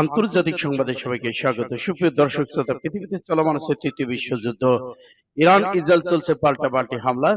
আন্তর্জাতিক সংবাদে সবাইকে স্বাগত। সুপ্রিয় দর্শক শ্রোতা পৃথিবীতে চলমান আছে তৃতীয় বিশ্বযুদ্ধ ইরান ইসরায়েল চলছে পাল্টা পাল্টি হামলা।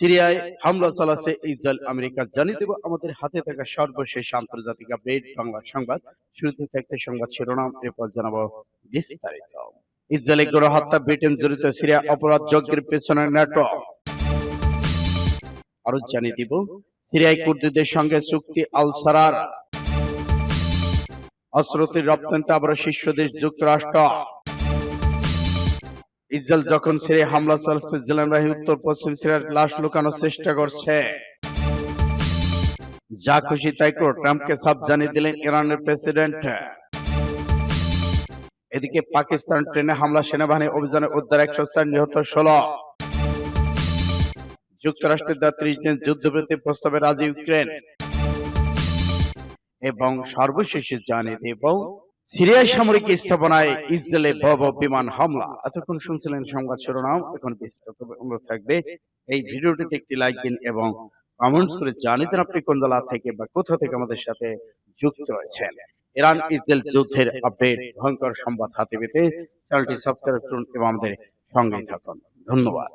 সিরিয়ায় হামলা চালাচ্ছে ইসরায়েল। আমেরিকা জানিয়ে দেব আমাদের হাতে থাকা সর্বশেষ আন্তর্জাতিক আপডেট বাংলা সংবাদ। শুরুতে থাকতে সংবাদ শিরোনাম এরপর জানাব বিস্তারিত। ইসরায়েলের গণহত্যা ব্রিটেন জড়িত সিরিয়া অপরাধ যজ্ঞের পেছনে ন্যাটো। আরও জানিয়ে দিব সিরিয়ায় কুর্দিদের সঙ্গে চুক্তি আল সারার অস্ত্রতির রপ্তানিতে আবার শীর্ষ দেশ যুক্তরাষ্ট্র। ইসরায়েল যখন সিরিয়া হামলা চালাচ্ছে জেলান বাহিনী উত্তর পশ্চিম সিরিয়ার লাশ লুকানোর চেষ্টা করছে। যা খুশি তাই করো, ট্রাম্পকে সব জানিয়ে দিলেন ইরানের প্রেসিডেন্ট। এদিকে পাকিস্তান ট্রেনে হামলা, সেনাবাহিনী অভিযানে উদ্ধার একশো চার নিহত, ষোলো। যুক্তরাষ্ট্রের দেওয়া ত্রিশ দিন যুদ্ধবিরতি প্রস্তাবে রাজি ইউক্রেন। এবং সর্বশেষে জানিয়ে দেব সিরিয়ার সামরিক স্থাপনায় ইসরায়েলে ভব বিমান হামলা। এতক্ষণ শুনছিলেন সংবাদ শিরোনাম, এখন বিস্তারিত অনুরোধ থাকবে, এই ভিডিওটিতে একটি লাইক দিন এবং কমেন্টস করে জানিয়ে দেন আপনি কোন জেলা থেকে বা কোথা থেকে আমাদের সাথে যুক্ত রয়েছেন। ইরান, ইসরায়েল যুদ্ধের আপডেট, ভয়ঙ্কর সংবাদ হাতে পেতে চ্যানেলটি সাবস্ক্রাইব করুন এবং আমাদের সঙ্গেই থাকুন। ধন্যবাদ।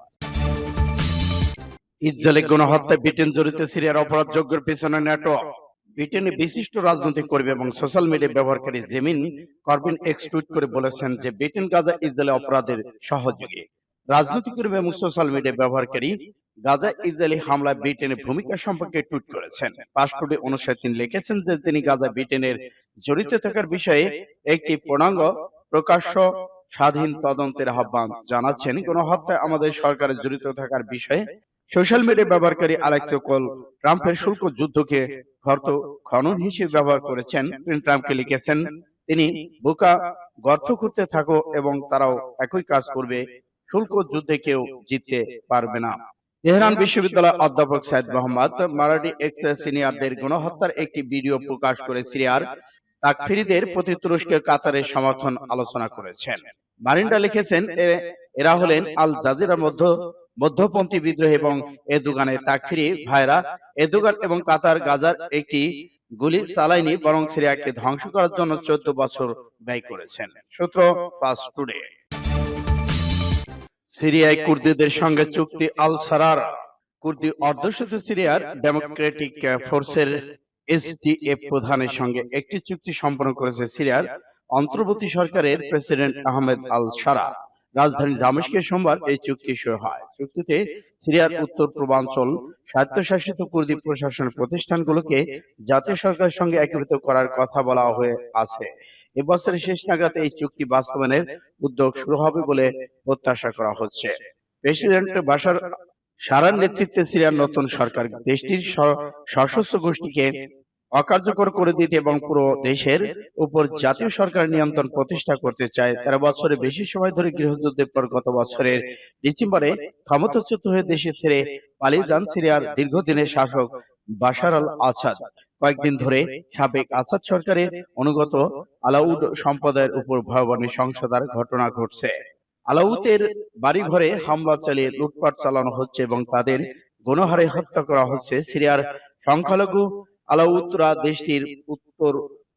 ইসরায়েলের গণহত্যায় ব্রিটেন জড়িত সিরিয়ার অপরাধ যজ্ঞের পেছনে ন্যাটো ব্রিটেনে বিশিষ্ট রাজনৈতিক কর্মী এবং সোশ্যাল মিডিয়া ব্যবহারকারী জেমিন করবিন এক্স টুইট করে বলেছেন যে ব্রিটেন, গাজা ইসরায়েলে অপরাধের সহযোগী। রাজনৈতিক কর্মী এবং সোশ্যাল মিডিয়া ব্যবহারকারী গাজা, ইসরায়েলি হামলায় ব্রিটেনের ভূমিকা সম্পর্কে টুইট করেছেন। পাসপোর্টে অনুসারে তিনি লিখেছেন যে তিনি গাজা, ব্রিটেনের জড়িত থাকার বিষয়ে একটি পূর্ণাঙ্গ প্রকাশ্য স্বাধীন তদন্তের আহ্বান জানাচ্ছেন। গণহত্যায় আমাদের সরকারের জড়িত থাকার বিষয়ে সোশ্যাল মিডিয়া ব্যবহারকারী আলেক্সো কোল ট্রাম্পের শুল্ক যুদ্ধকে গর্ত খনন হিসেবে ব্যবহার করেছেন তিনি ট্রাম্পকে লিখেছেন তিনি বোকা গর্ত করতে থাকো এবং তারাও একই কাজ করবে শুল্ক যুদ্ধে কেউ জিততে পারবে না। তেহরান বিশ্ববিদ্যালয় অধ্যাপক সাইদ মোহাম্মদ মারাঠি এক্স সিনিয়রদের গণহত্যার একটি ভিডিও প্রকাশ করে সিরিয়ার। তাকফিরিদের প্রতি তুরস্কের কাতারের সমর্থন আলোচনা করেছেন। মারিন্ডা লিখেছেন এরা হলেন আল জাজিরার মধ্য মধ্যপন্থী বিদ্রোহ এবং এদুগানে তাকফিরি ভাইরা এদুগান এবং কাতার গাজার একটি গুলি চালায়নি, বরং সিরিয়াকে ধ্বংস করার জন্য চোদ্দ বছর ব্যয় করেছেন। সূত্র পাস টুডে। সিরিয়ায় কুর্দিদের সঙ্গে চুক্তি আল সারার। কুর্দি অধ্যুষিত সিরিয়ার ডেমোক্রেটিক ফোর্সের এসডিএফ প্রধানের সঙ্গে একটি চুক্তি সম্পন্ন করেছে সিরিয়ার অন্তর্বর্তী সরকারের প্রেসিডেন্ট আহমেদ আল সারা। রাজধানী দামেস্কে সোমবার এই চুক্তি সই হয়। চুক্তিতে সিরিয়ার উত্তর পূর্বাঞ্চল স্বায়ত্তশাসিত কুর্দি প্রশাসন প্রতিষ্ঠানগুলোকে জাতীয় সরকারের সঙ্গে একীভূত করার কথা বলা হয়ে আছে। এবছরের শেষ নাগাদ এই চুক্তি বাস্তবায়নের উদ্যোগ শুরু হবে বলে প্রত্যাশা করা হচ্ছে। প্রেসিডেন্ট বাশার সারার নেতৃত্বে সিরিয়ার নতুন সরকার দেশটির সশস্ত্র গোষ্ঠীকে অকার্যকর করে দিতে এবং পুরো দেশের উপর জাতীয় সরকার নিয়ন্ত্রণ প্রতিষ্ঠা করতে চায়। তেরো বছরে বেশি সময় ধরে গৃহযুদ্ধের পর গত বছরের ডিসেম্বরে ক্ষমতাচ্যুত হয়ে দেশে ছেড়ে পালিয়ে যান সিরিয়ার দীর্ঘদিনের শাসক বাশার আল আসাদ কয়েকদিন ধরে সাবেক আসাদ সরকারের অনুগত আলাউদ সম্প্রদায়ের উপর ভয়াবহ নৃশংসতার ঘটনা ঘটছে। আলাউতের বাড়িঘরে হামলা চালিয়ে লুটপাট চালানো হচ্ছে এবং তাদের গণহারে হত্যা করা হচ্ছে। সিরিয়ার সংখ্যালঘু আলাউতরা দেশটির উত্তর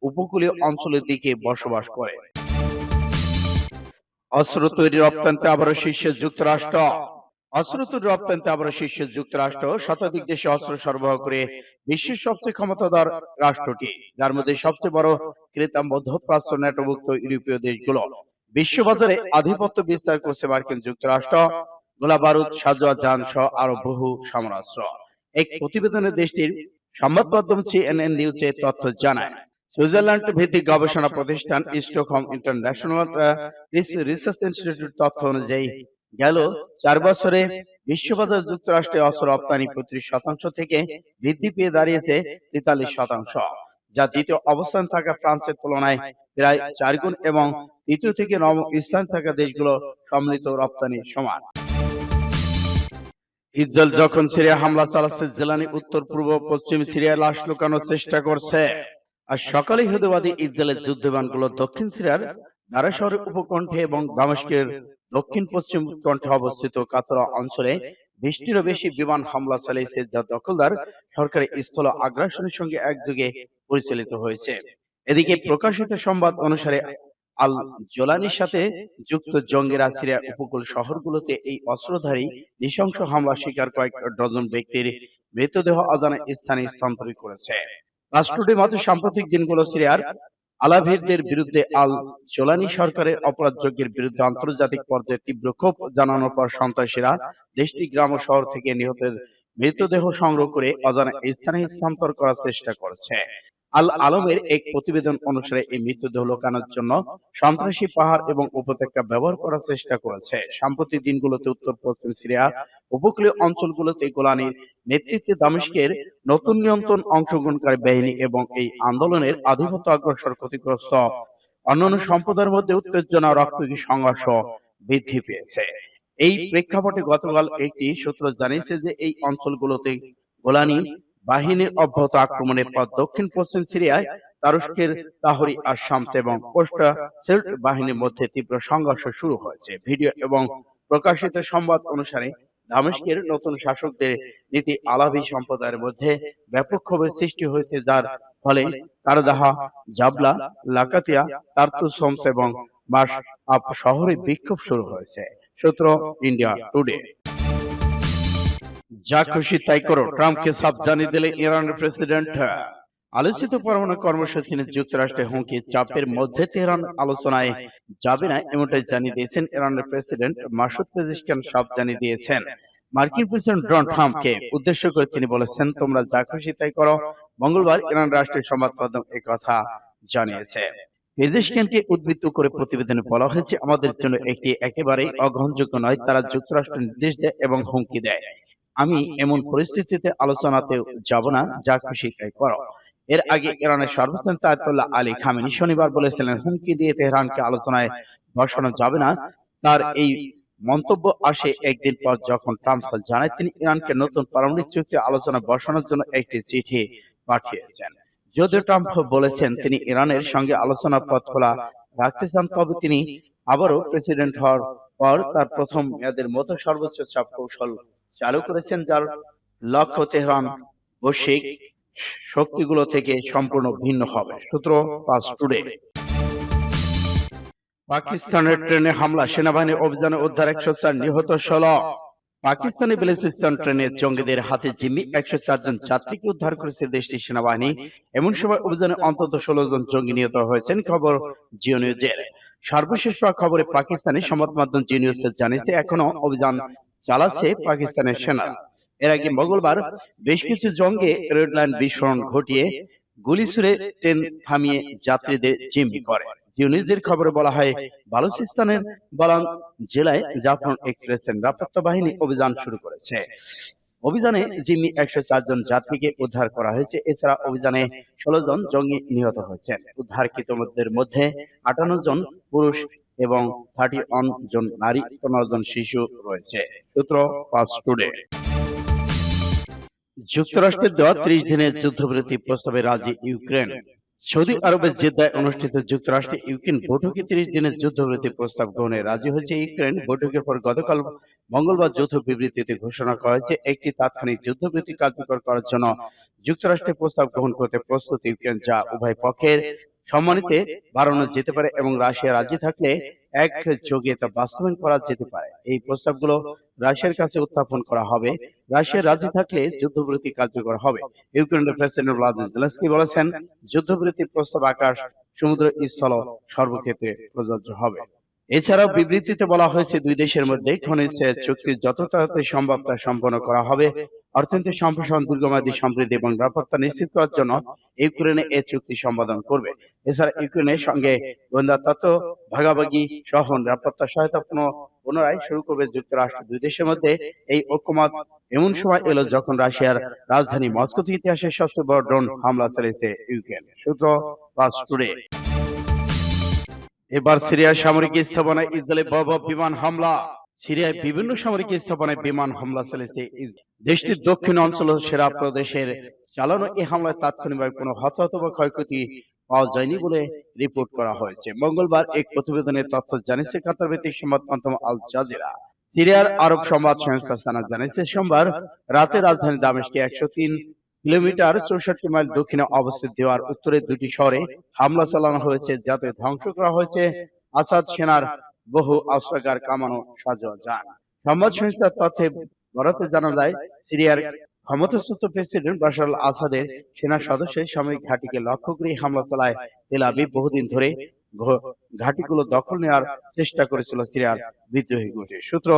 উপকূলীয় অঞ্চলের দিকে বসবাস করে। অস্ত্র তৈরি রপ্তানিতে আবারও শীর্ষে যুক্তরাষ্ট্র। অস্ত্র তৈরি রপ্তানিতে আবারও শীর্ষে যুক্তরাষ্ট্র শতাধিক দেশে অস্ত্র সরবরাহ করে বিশ্বের সবচেয়ে ক্ষমতাধর রাষ্ট্রটি, যার মধ্যে সবচেয়ে বড় ক্রেতা মধ্যপ্রাচ্য নেটভুক্ত ইউরোপীয় দেশগুলো। বিশ্ববাজারে আধিপত্য বিস্তার করছে মার্কিন যুক্তরাষ্ট্র। গোলা বারুদ সাজোয়া যান সহ আরও বহু সমরাস্ত্র এক প্রতিবেদনে দেশটির সংবাদ মাধ্যম সিএনএন নিউজে তথ্য জানায়। সুইজারল্যান্ড ভিত্তিক গবেষণা প্রতিষ্ঠান স্টকহোম ইন্টারন্যাশনাল রিসার্চ ইনস্টিটিউট তথ্য অনুযায়ী গেল চার বছরে বিশ্ববাজার যুক্তরাষ্ট্রে অস্ত্র রপ্তানি পঁয়ত্রিশ শতাংশ থেকে বৃদ্ধি পেয়ে দাঁড়িয়েছে তেতাল্লিশ শতাংশ, যা দ্বিতীয় অবস্থান থাকা ফ্রান্সের তুলনায় প্রায় চার গুণ এবং তৃতীয় থেকে নবম স্থান থাকা দেশগুলো সম্মিলিত রপ্তানির সমান। ইসরায়েল যখন সিরিয়া হামলা চালাচ্ছে জেলানি উত্তর পূর্ব পশ্চিম সিরিয়া লাশ লুকানোর চেষ্টা করছে। আর সকালে ইহুদিবাদী ইসরায়েলের যুদ্ধবিমানগুলো দক্ষিণ সিরিয়ার দারা শহরের উপকণ্ঠে এবং দামেস্কের দক্ষিণ পশ্চিম উৎকণ্ঠে অবস্থিত কাতরা অঞ্চলে বিশটিরও বেশি বিমান হামলা চালিয়েছে যা দখলদার সরকারি স্থল আগ্রাসনের সঙ্গে একযোগে পরিচালিত হয়েছে। এদিকে প্রকাশিত সংবাদ অনুসারে আল জোলানির সাথে যুক্ত জঙ্গিরা সিরিয়ার উপকূল শহরগুলোতে এই অস্ত্রধারী নৃশংস হামলা শিকার কয়েক ডজন ব্যক্তির মৃতদেহ অজানা স্থানে স্থানান্তরিত করেছে। রাষ্ট্রটির মতে সাম্প্রতিক দিনগুলো সিরিয়ার আলাভিরদের বিরুদ্ধে আল জোলানি সরকারের অপরাধযজ্ঞের বিরুদ্ধে আন্তর্জাতিক পর্যায়ে তীব্র ক্ষোভ জানানোর পর সন্ত্রাসীরা দেশটি গ্রাম ও শহর থেকে নিহতের মৃতদেহ সংগ্রহ করে অজানা স্থানে স্থানান্তর করার চেষ্টা করেছে। আল আলমের এক প্রতিবেদন অনুসারে এই মৃতদেহ লোকানোর জন্য সন্ত্রাসী পাহাড় এবং উপত্যকা ব্যবহার করার চেষ্টা করেছে। সাম্প্রতিক দিনগুলোতে উত্তর পশ্চিম সিরিয়া উপকূলীয় অঞ্চলগুলোতে গোলানির নেতৃত্বে দামেস্কের নতুন নিয়ন্ত্রণ অংশগ্রহণকারী বাহিনী এবং এই আন্দোলনের আধিপত্য অগ্রসর ক্ষতিগ্রস্ত। অন্যান্য সম্প্রদায়ের মধ্যে উত্তেজনা রক্তকী সংঘর্ষ বৃদ্ধি পেয়েছে। এই প্রেক্ষাপটে গতকাল একটি সূত্র জানিয়েছে যে এই অঞ্চলগুলোতে গোলানি বাহিনীর অব্যাহত আক্রমণের পর দক্ষিণ পশ্চিম সিরিয়ায় তারস্কের তাহরি আর শামস এবং পোস্টা সেল্ট বাহিনীর মধ্যে তীব্র সংঘর্ষ শুরু হয়েছে। ভিডিও এবং প্রকাশিত সংবাদ অনুসারে দামেস্কের নতুন শাসকদের নীতি আলাভি সম্প্রদায়ের মধ্যে ব্যাপক ক্ষোভের সৃষ্টি হয়েছে যার ফলে কারদাহা জাবলা লাকাতিয়া তার্তুস হোমস এবং মাস আপ শহরে বিক্ষোভ শুরু হয়েছে। সূত্র ইন্ডিয়া টুডে। যা খুশি তাই করো। ট্রাম্পকে সাফ জানিয়ে দিলে ইরানের প্রেসিডেন্ট আলোচিত পরমাণু কর্মসূচি নিয়ে যুক্তরাষ্ট্রের হুমকি চাপের মধ্যে তেহরান আলোচনায় যাবে না, এমনটাই জানিয়ে দিয়েছেন ইরানের প্রেসিডেন্ট মাসুদ পেজিশকান সাফ জানিয়ে দিয়েছেন। মার্কিন প্রেসিডেন্ট ডোনাল্ড ট্রাম্পকে উদ্দেশ্য করে তিনি বলেছেন, তোমরা যা খুশি তাই করো। মঙ্গলবার ইরান রাষ্ট্রের সংবাদ মাধ্যম কথা জানিয়েছে। পেজিশকানকে উদ্বৃত্ত করে প্রতিবেদনে বলা হয়েছে, আমাদের জন্য একটি একেবারেই অগ্রহণযোগ্য নয়। তারা যুক্তরাষ্ট্র নির্দেশ দেয় এবং হুমকি দেয়। আমি এমন পরিস্থিতিতে আলোচনাতে যাব না যা খুশি তাই করো। এর আগে ইরানের সর্বোচ্চ নেতা আয়াতুল্লাহ আলী খামেনি শনিবার বলেছিলেন হুমকি দিয়ে তেহরানকে আলোচনায় বসানো যাবে না। তার এই মন্তব্য আসে একদিন পর যখন ট্রাম্প জানায় তিনি ইরানকে নতুন পারমাণবিক চুক্তি আলোচনা বসানোর জন্য একটি চিঠি পাঠিয়েছেন। যদিও ট্রাম্প বলেছেন তিনি ইরানের সঙ্গে আলোচনা পথ খোলা রাখতে চান তবে তিনি আবারও প্রেসিডেন্ট হওয়ার পর তার প্রথম মেয়াদের মতো সর্বোচ্চ চাপ কৌশল চালু করেছেন যার লক্ষ্য তেহরান বৈশ্বিক শক্তিগুলো থেকে সম্পূর্ণ ভিন্ন হবে। সূত্র পাঁচ টুডে। পাকিস্তানের ট্রেনে হামলা, সেনাবাহিনী অভিযানে উদ্ধার একশো চার নিহত ষোলো। পাকিস্তানি বেলুচিস্তান ট্রেনে জঙ্গিদের হাতে জিম্মি একশো চারজন যাত্রীকে উদ্ধার করেছে দেশটির সেনাবাহিনী। এমন সময় অভিযানে অন্তত ষোলো জন জঙ্গি নিহত হয়েছেন, খবর জিও নিউজের সর্বশেষ খবরে পাকিস্তানি সংবাদ মাধ্যম জিও নিউজ জানিয়েছে এখনও অভিযান চালাচ্ছে পাকিস্তানের সেনারা এর আগে মঙ্গলবার বেশ কিছু জঙ্গে রেড লাইন বিস্ফোরণ ঘটিয়ে গুলি ছুড়ে ট্রেন থামিয়ে যাত্রীদের জিম্মি করে। ইউনিজের খবরে বলা হয় বালুচিস্তানের বালান জেলায় জাফর এক্সপ্রেসের নিরাপত্তা বাহিনী অভিযান শুরু করেছে। অভিযানে জিম্মি একশো চার জন যাত্রীকে উদ্ধার করা হয়েছে। এছাড়া অভিযানে ষোলো জন জঙ্গি নিহত হয়েছেন উদ্ধারকৃতদের মধ্যে আটান্ন জন পুরুষ এবং থার্টি ওয়ান জন নারী, পনেরো জন শিশু রয়েছে। সূত্র পাঁচ টুডে। যুক্তরাষ্ট্রের দেওয়া ত্রিশ দিনের যুদ্ধবিরতি প্রস্তাবে রাজি ইউক্রেন। সৌদি আরবের জেদ্দায় অনুষ্ঠিত যুক্তরাষ্ট্রে ইউক্রেন বৈঠকে ত্রিশ দিনের যুদ্ধবিরতি প্রস্তাব গ্রহণে রাজি হয়েছে ইউক্রেন। বৈঠকের পর গতকাল মঙ্গলবার যৌথ বিবৃতিতে ঘোষণা করা হয়েছে, একটি তাৎক্ষণিক যুদ্ধবিরতি কার্যকর করার জন্য যুক্তরাষ্ট্রের প্রস্তাব গ্রহণ করতে প্রস্তুত ইউক্রেন যা উভয় পক্ষের সম্মানিতে বাড়ানো যেতে পারে এবং রাশিয়া রাজ্যে থাকলে এক যোগে তা বাস্তবায়ন করা যেতে পারে। এই প্রস্তাবগুলো রাশিয়ার কাছে উত্থাপন করা হবে। রাশিয়ার রাজ্যে থাকলে যুদ্ধবিরতি কার্যকর হবে। ইউক্রেনের প্রেসিডেন্ট ভ্লাদিমির জেলেনস্কি বলেছেন যুদ্ধবিরতি প্রস্তাব আকাশ সমুদ্র স্থল সর্বক্ষেত্রে প্রযোজ্য হবে। এছাড়াও বিবৃতিতে বলা হয়েছে, দুই দেশের মধ্যে খনিজ চুক্তি যত তাড়াতাড়ি সম্ভব তা সম্পন্ন করা হবে। অর্থনৈতিক সম্প্রসারণ, দীর্ঘমেয়াদী সমৃদ্ধি এবং নিরাপত্তা নিশ্চিত করার জন্য ইউক্রেনে এই চুক্তি সম্পাদন করবে। এছাড়া ইউক্রেনের সঙ্গে গোয়েন্দা তত্ত্ব ভাগাভাগি সহ নিরাপত্তা সহায়তা পুনঃ পুনরায় শুরু করবে যুক্তরাষ্ট্র। দুই দেশের মধ্যে এই ঐক্যমত এমন সময় এলো যখন রাশিয়ার রাজধানী মস্কোতে ইতিহাসের সবচেয়ে বড় ড্রোন হামলা চালিয়েছে ইউক্রেন। সূত্র টুডে। এবার সিরিয়ার সামরিক স্থাপনায় ইসরায়েলে ভয়াবহ বিমান হামলা। সিরিয়ায় বিভিন্ন সামরিক স্থাপনায় বিমান হামলা চালিয়েছে ইস- দেশটির দক্ষিণ অঞ্চল সেরা প্রদেশের চালানো এই হামলায় তাৎক্ষণিকভাবে কোনো হতাহত বা ক্ষয়ক্ষতি পাওয়া যায়নি বলে রিপোর্ট করা হয়েছে। মঙ্গলবার এক প্রতিবেদনের তথ্য জানিয়েছে কাতার ভিত্তিক সংবাদ মাধ্যম আল জাজিরা। সিরিয়ার আরব সংবাদ সংস্থা সানা জানিয়েছে সোমবার রাতে রাজধানী দামেশকে একশো তিন কিলোমিটার চৌষট্টি মাইল দক্ষিণে অবস্থিত দেওয়ার উত্তরে দুটি শহরে হামলা চালানো হয়েছে, যাতে ধ্বংস করা হয়েছে। আসাদ সেনার বহু অস্ত্রাগার কামানো সাজোয়া যান। সংবাদ সংস্থার তথ্যে বরাতে জানা যায়, সিরিয়ার ক্ষমতাচ্যুত প্রেসিডেন্ট বাশার আসাদের সেনা সদস্যের সামরিক ঘাঁটিকে লক্ষ্য করে হামলা চালায় তেল আবিব। বহুদিন ধরে ঘাঁটিগুলো দখল নেওয়ার চেষ্টা করেছিল সিরিয়ার বিদ্রোহী গোষ্ঠী। সূত্র